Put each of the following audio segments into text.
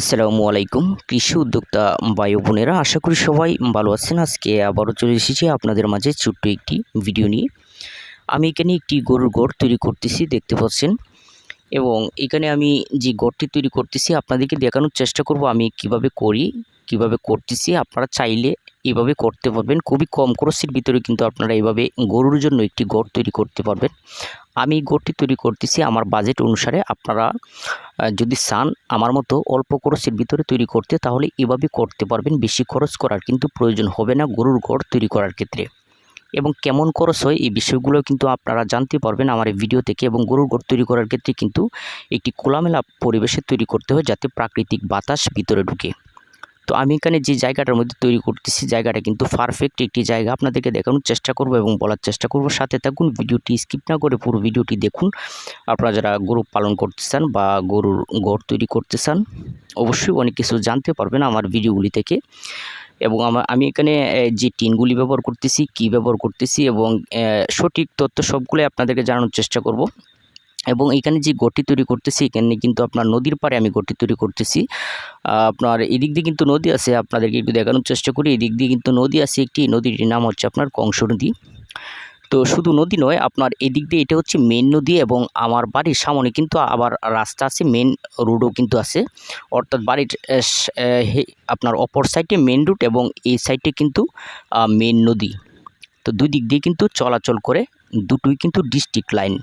আসসালামু আলাইকুম, কৃষি উদ্যোক্তা ভাই বোনেরা, আশা করি সবাই ভালো আছেন। আজকে আবারও চলে এসেছি আপনাদের মাঝে ছোট্ট একটি ভিডিও নিয়ে। আমি এখানে একটি গরুর গড় তৈরি করতেছি, দেখতে পাচ্ছেন। এবং এখানে আমি যে গড়টি তৈরি করতেছি, আপনাদেরকে দেখানোর চেষ্টা করব আমি কীভাবে করি, কীভাবে করতেছি। আপনারা চাইলে এভাবে করতে পারবেন। খুবই কম খরচের ভিতরে কিন্তু আপনারা এইভাবে গরুর জন্য একটি গড় তৈরি করতে পারবেন। আমি গড়টি তৈরি করতেছি আমার বাজেট অনুসারে। আপনারা যদি চান আমার মতো অল্প খরচের ভিতরে তৈরি করতে, তাহলে এভাবে করতে পারবেন। বেশি খরচ করার কিন্তু প্রয়োজন হবে না গরুর ঘর তৈরি করার ক্ষেত্রে। এবং কেমন খরচ হয় এই বিষয়গুলো কিন্তু আপনারা জানতে পারবেন আমার এই ভিডিও থেকে। এবং গরুর ঘর তৈরি করার ক্ষেত্রে কিন্তু একটি খোলামেলা পরিবেশে তৈরি করতে হয় যাতে প্রাকৃতিক বাতাস ভিতরে ঢুকে। তো আমি এখানে যে জায়গাটার মধ্যে তৈরি করতেছি, জায়গাটা কিন্তু পারফেক্ট একটি জায়গা। আপনাদেরকে দেখানোর চেষ্টা করব এবং বলার চেষ্টা করব। সাথে থাকুন, ভিডিওটি স্কিপ না করে পুরো ভিডিওটি দেখুন। আপনারা যারা গরু পালন করতে চান বা গরুর ঘর তৈরি করতে চান, অবশ্যই অনেক কিছু জানতে পারবেন আমার ভিডিওগুলি থেকে। এবং আমার আমি এখানে যে টিনগুলি ব্যবহার করতেছি, কি ব্যবহার করতেছি এবং সঠিক তথ্য সবগুলোই আপনাদেরকে জানানোর চেষ্টা করব। এবং এখানে যে গড়টি তৈরি করতেছি, এখানে কিন্তু আপনার নদীর পাড়ে আমি গড়টি তৈরি করতেছি। আপনার এদিক দিয়ে কিন্তু নদী আছে, আপনাদেরকে একটু দেখানোর চেষ্টা করি। এদিক দিয়ে কিন্তু নদী আছে একটি, নদীটির নাম হচ্ছে আপনার কংস নদী। তো শুধু নদী নয়, আপনার এদিক দিয়ে এটা হচ্ছে মেন নদী এবং আমার বাড়ির সামনে কিন্তু আবার রাস্তা আছে মেন রোডও কিন্তু আছে। অর্থাৎ বাড়ির আপনার অপর সাইডে মেন রুট এবং এই সাইডে কিন্তু মেন নদী। তো দুই দিক দিয়ে কিন্তু চলাচল করে দুটোই কিন্তু ডিস্ট্রিক্ট লাইন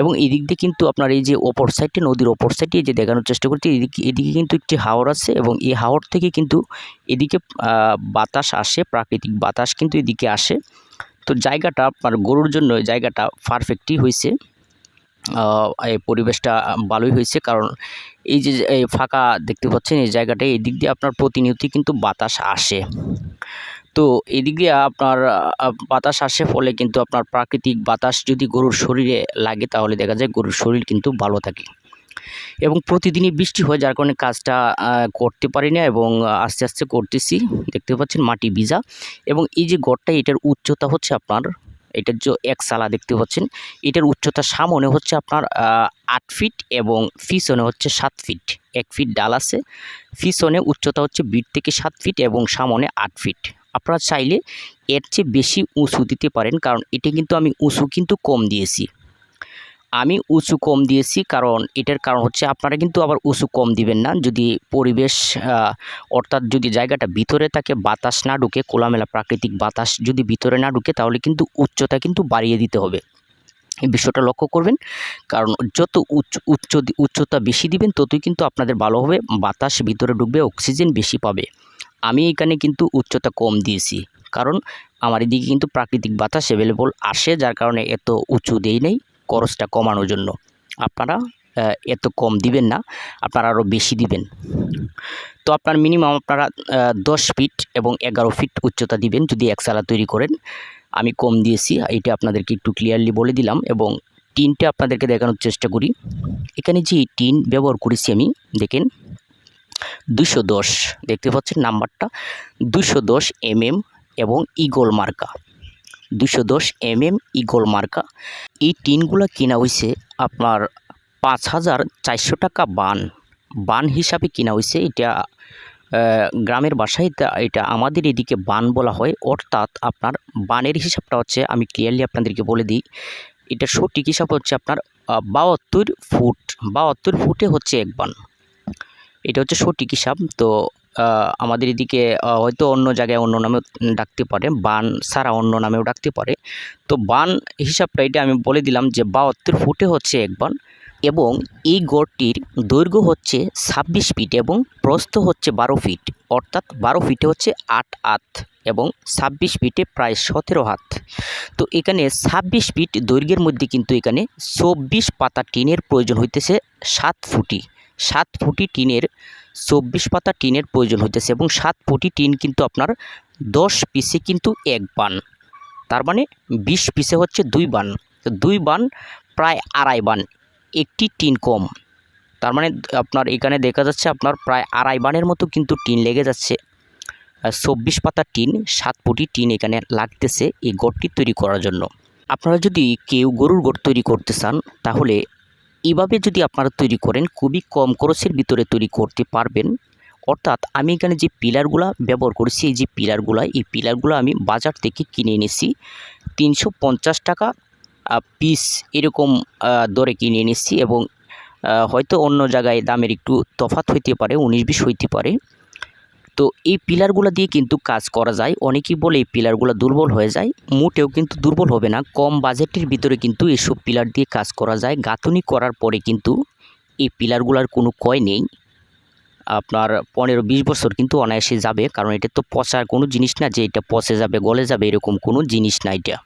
এবং এদিক দিয়ে কিন্তু আপনার এই যে অপর সাইডে নদীর অপর সাইডে যে দেখানোর চেষ্টা করছি, এদিকে এদিকে কিন্তু একটি হাওর আছে এবং এই হাওর থেকে কিন্তু এদিকে বাতাস আসে, প্রাকৃতিক বাতাস কিন্তু এদিকে আসে। তো জায়গাটা আপনার গরুর জন্য জায়গাটা পারফেক্টই হয়েছে এই পরিবেশটা ভালোই হয়েছে কারণ এই যে, এই ফাঁকা দেখতে পাচ্ছেন এই জায়গাটা এই দিক দিয়ে আপনার প্রতিনিয়তই কিন্তু বাতাস আসে। তো এদিক দিয়ে আপনার বাতাস আসে ফলে কিন্তু আপনার প্রাকৃতিক বাতাস যদি গরুর শরীরে লাগে তাহলে দেখা যায় গরুর শরীর কিন্তু ভালো থাকে। এবং প্রতিদিনই বৃষ্টি হয়, যার কারণে কাজটা করতে পারি না এবং আস্তে আস্তে করতেছি। দেখতে পাচ্ছেন মাটি ভিজা এবং এই যে গড়টা এটার উচ্চতা হচ্ছে আপনার, এটার যে এক সালা দেখতে পাচ্ছেন, এটার উচ্চতা সামনে হচ্ছে আপনার আট ফিট এবং পিছনে হচ্ছে সাত ফিট। এক ফিট ডাল আছে, পিছনে উচ্চতা হচ্ছে বিট থেকে সাত ফিট এবং সামনে আট ফিট। আপনারা চাইলে এর চেয়ে বেশি উঁচু দিতে পারেন, কারণ এটা কিন্তু আমি উঁচু কিন্তু কম দিয়েছি। আমি উঁচু কম দিয়েছি কারণ এটার কারণ হচ্ছে আপনারা কিন্তু আবার উঁচু কম দিবেন না। যদি পরিবেশ অর্থাৎ যদি জায়গাটা ভিতরে থাকে, বাতাস না ঢুকে, খোলামেলা প্রাকৃতিক বাতাস যদি ভিতরে না ঢুকে, তাহলে কিন্তু উচ্চতা কিন্তু বাড়িয়ে দিতে হবে। এই বিষয়টা লক্ষ্য করবেন, কারণ যত উচ্চ উচ্চ, উচ্চতা বেশি দিবেন, ততই কিন্তু আপনাদের ভালো হবে, বাতাস ভিতরে ঢুকবে, অক্সিজেন বেশি পাবে। আমি এখানে কিন্তু উচ্চতা কম দিয়েছি। কারণ আমার এদিকে কিন্তু প্রাকৃতিক বাতাস অ্যাভেলেবল আসে, যার কারণে এত উঁচু দেই নেই, খরচটা কমানোর জন্য। আপনারা এত কম দিবেন না, আপনারা আরও বেশি দিবেন। তো আপনার মিনিমাম আপনারা দশ ফিট এবং এগারো ফিট উচ্চতা দিবেন যদি একসালা তৈরি করেন। আমি কম দিয়েছি এটা আপনাদেরকে একটু ক্লিয়ারলি বলে দিলাম এবং টিনটা আপনাদেরকে দেখানোর চেষ্টা করি। এখানে যে টিন ব্যবহার করেছি আমি, দেখেন দুশো দশ, দেখতে পাচ্ছেন নাম্বারটা। দুশো দশ এমএম এবং ইগল মার্কা। দুশো দশ এমএম, ইগল মার্কা। এই টিনগুলো কেনা হয়েছে আপনার পাঁচ হাজার চারশো টাকা বান। বান হিসাবে কেনা হয়েছে এটা গ্রামের বাসায় এটা আমাদের এদিকে বান বলা হয়। অর্থাৎ আপনার বানের হিসাবটা হচ্ছে, আমি ক্লিয়ারলি আপনাদেরকে বলে দিই, এটা সঠিক হিসাব হচ্ছে আপনার বাহাত্তর ফুট। বাহাত্তর ফুটে হচ্ছে এক বান। এটা হচ্ছে সঠিক হিসাব। তো আমাদের এদিকে হয়তো অন্য জায়গায় অন্য নামেও ডাকতে পারে, বান সারা অন্য নামেও ডাকতে পারে। তো, বান হিসাবটা এটা আমি বলে দিলাম যে বাহাত্তর ফুটে হচ্ছে এক বান এবং এই গড়টির দৈর্ঘ্য হচ্ছে ছাব্বিশ ফিট এবং প্রস্থ হচ্ছে বারো ফিট। অর্থাৎ বারো ফিটে হচ্ছে আট হাত এবং ছাব্বিশ ফিটে প্রায় সতেরো হাত। তো, এখানে ছাব্বিশ ফিট দৈর্ঘ্যের মধ্যে কিন্তু এখানে চব্বিশ পাতা টিনের প্রয়োজন হইতেছে সাত ফুটি। সাত ফুটি টিনের, চব্বিশ পাতা টিনের প্রয়োজন হইতেছে এবং সাত ফুটি টিন কিন্তু আপনার দশ পিসে কিন্তু এক বান। তার মানে বিশ পিসে হচ্ছে দুই বান। দুই বান প্রায় আড়াই বান, একটি টিন কম। তার মানে আপনার এখানে দেখা যাচ্ছে আপনার প্রায় আড়াই বানের মতো কিন্তু টিন লেগে যাচ্ছে। চব্বিশ পাতা টিন, সাত ফুটি টিন এখানে লাগতেছে এই গড়টি তৈরি করার জন্য। আপনারা যদি কেউ গরুর গড় তৈরি করতে চান, তাহলে এভাবে যদি আপনারা তৈরি করেন, খুবই কম খরচের ভিতরে তৈরি করতে পারবেন। অর্থাৎ আমি এখানে যে পিলারগুলো ব্যবহার করেছি, এই যে পিলারগুলো, এই পিলারগুলো আমি বাজার থেকে কিনে এনেছি। তিনশো পঞ্চাশ টাকা পিস এরকম দরে কিনে এনেছি এবং হয়তো অন্য জায়গায় দামের একটু তফাত হইতে পারে, উনিশ বিশ হইতে পারে। তো এই পিলারগুলো দিয়ে কিন্তু কাজ করা যায়। অনেকেই বলে এই পিলারগুলো দুর্বল হয়ে যায়। মোটেও কিন্তু দুর্বল হবে না। কম বাজেটের ভিতরে কিন্তু এসব পিলার দিয়ে কাজ করা যায়। গাঁথনি করার পরে কিন্তু এই পিলারগুলোর কোনো কয় নেই। আপনার পনেরো বিশ বছর কিন্তু অনায়াসে যাবে। কারণ এটা তো পচার কোনো জিনিস না যে এটা পচে যাবে, গলে যাবে, এরকম কোনো জিনিস না এটা।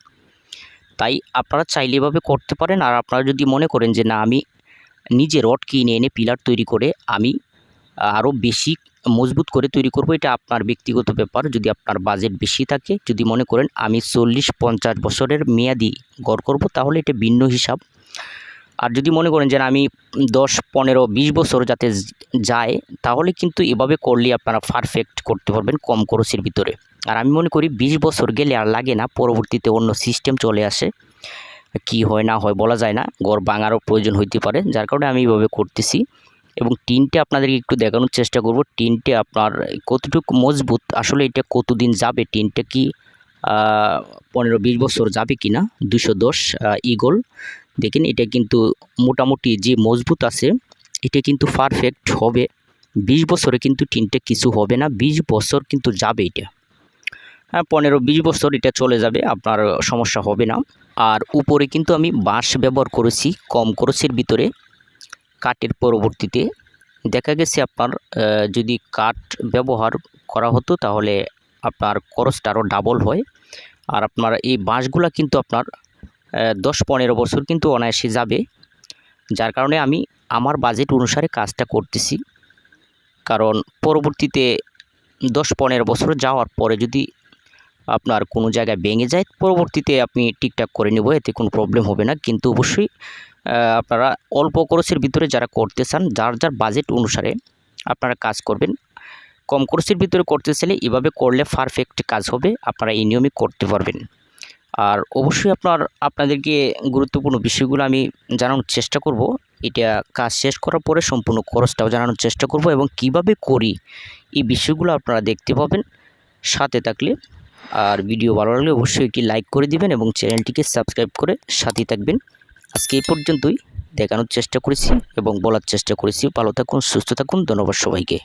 তাই আপনারা চাইলে এভাবে করতে পারেন। আর আপনারা যদি মনে করেন যে, না, আমি নিজে রড কিনে এনে পিলার তৈরি করে আমি আরও বেশি মজবুত করে তৈরি করব, এটা আপনার ব্যক্তিগত ব্যাপার। যদি আপনার বাজেট বেশি থাকে, যদি মনে করেন আমি চল্লিশ পঞ্চাশ বছরের মেয়াদি গড় করব, তাহলে এটা ভিন্ন হিসাব। আর যদি মনে করেন যে আমি দশ, পনেরো, বিশ বছর যাতে যায়, তাহলে কিন্তু এভাবে করলে আপনারা পারফেক্ট করতে পারবেন কম খরচের ভিতরে। আর আমি মনে করি বিশ বছর গেলে আর লাগে না, পরবর্তীতে অন্য সিস্টেম চলে আসে। কি হয় না হয় বলা যায় না, গড় ভাঙারও প্রয়োজন হইতে পারে, যার কারণে আমি এইভাবে করতেছি। এবং টিনটে আপনাদেরকে একটু দেখানোর চেষ্টা করব। টিনটে আপনার কতটুকু মজবুত, আসলে এটা কতদিন যাবে? টিনটা কি পনেরো বিশ বছর যাবে কি না দুশো দশ ইগল দেখেন, এটা কিন্তু মোটামুটি যে মজবুত আছে, এটা কিন্তু পারফেক্ট হবে। বিশ বছরে কিন্তু টিনটে কিছু হবে না, বিশ বছর কিন্তু যাবে এটা। হ্যাঁ পনেরো বিশ বছর এটা চলে যাবে, আপনার সমস্যা হবে না। আর উপরে কিন্তু আমি বাঁশ ব্যবহার করেছি, কম খরচের ভিতরে। কাঠের পরবর্তীতে দেখা গেছে আপনার যদি কাঠ ব্যবহার করা হতো তাহলে আপনার খরচটা আরও ডাবল হয়। আর আপনার এই বাঁশগুলা কিন্তু আপনার দশ পনেরো বছর কিন্তু অনায়াসে যাবে। যার কারণে আমি আমার বাজেট অনুসারে কাজটা করতেছি। কারণ পরবর্তীতে দশ পনেরো বছর যাওয়ার পরে যদি আপনার কোনো জায়গায় ভেঙে যায়, পরবর্তীতে আপনি ঠিকঠাক করে নেব, এতে কোনো প্রবলেম হবে না। কিন্তু অবশ্যই আপনারা অল্প খরচের ভিতরে যারা করতে চান, যার যার বাজেট অনুসারে আপনারা কাজ করবেন। কম খরচের ভিতরে করতে চাইলে এভাবে করলে পারফেক্ট কাজ হবে, আপনারা এই নিয়মে করতে পারবেন। আর অবশ্যই আপনার, আপনাদেরকে গুরুত্বপূর্ণ বিষয়গুলো আমি জানানোর চেষ্টা করব। এটা কাজ শেষ করার পরে সম্পূর্ণ খরচটাও জানানোর চেষ্টা করব এবং কীভাবে করি, এই বিষয়গুলো আপনারা দেখতে পাবেন। সাথে থাকলে আর ভিডিও ভালো লাগলে অবশ্যই একটি লাইক করে দিবেন এবং চ্যানেলটিকে সাবস্ক্রাইব করে সাথে থাকবেন। আজকে এই পর্যন্তই। দেখানোর চেষ্টা করেছি এবং বলার চেষ্টা করেছি। ভালো থাকুন, সুস্থ থাকুন। ধন্যবাদ সবাইকে।